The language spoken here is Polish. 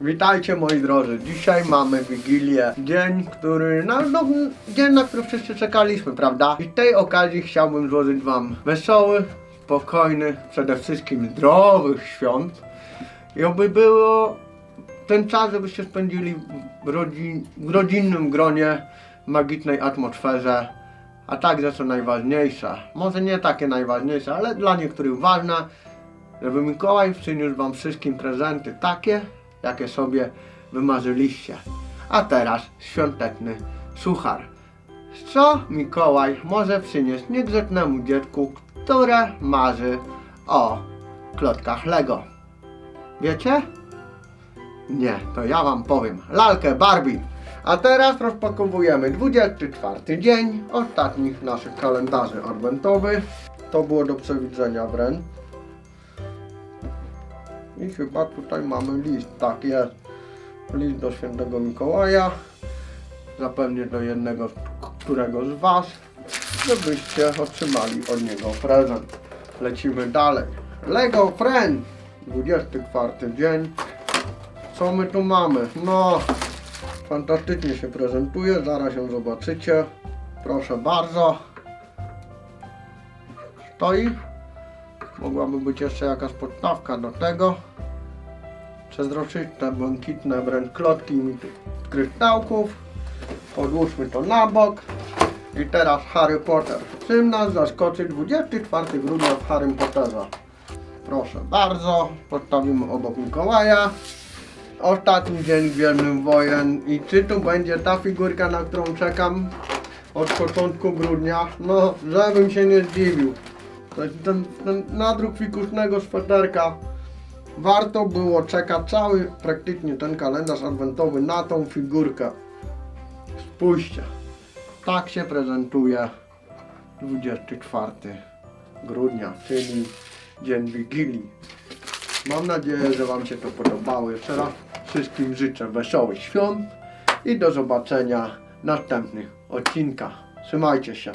Witajcie moi drodzy, dzisiaj mamy Wigilię, dzień, który, no, no, dzień, na który wszyscy czekaliśmy, prawda? I tej okazji chciałbym złożyć wam wesoły, spokojny, przede wszystkim zdrowych świąt. I oby było ten czas, żebyście spędzili w, rodzin, w rodzinnym gronie, magicznej atmosferze, a także co najważniejsze, może nie takie najważniejsze, ale dla niektórych ważne, żeby Mikołaj przyniósł wam wszystkim prezenty takie, jakie sobie wymarzyliście. A teraz świąteczny suchar. Co Mikołaj może przynieść niegrzecznemu dziecku, które marzy o klotkach Lego? Wiecie? Nie, to ja wam powiem. Lalkę Barbie. A teraz rozpakowujemy 24 dzień ostatnich naszych kalendarzy adwentowych. To było do przewidzenia wręcz. I chyba tutaj mamy list. Tak jest. List do świętego Mikołaja. Zapewnie do jednego, którego z Was, żebyście otrzymali od niego prezent. Lecimy dalej. Lego Friends. 24 dzień. Co my tu mamy? No, fantastycznie się prezentuje. Zaraz ją zobaczycie. Proszę bardzo. Stoi. Mogłaby być jeszcze jakaś podstawka do tego. Przezroczyste, błękitne wręcz klotki kryształków. Odłóżmy to na bok. I teraz Harry Potter. Czym nas zaskoczy 24 grudnia w Harry Potterze? Proszę bardzo. Postawimy obok Mikołaja. Ostatni dzień Gwiezdnych Wojen. I czy tu będzie ta figurka, na którą czekam od początku grudnia? No, żebym się nie zdziwił. Ten, ten nadruk fikuśnego sweterka. Warto było czekać cały praktycznie ten kalendarz adwentowy na tą figurkę. Spójrzcie. Tak się prezentuje 24 grudnia, czyli dzień Wigilii. Mam nadzieję, że Wam się to podobało. Jeszcze raz wszystkim życzę wesołych świąt i do zobaczenia w następnych odcinkach. Trzymajcie się.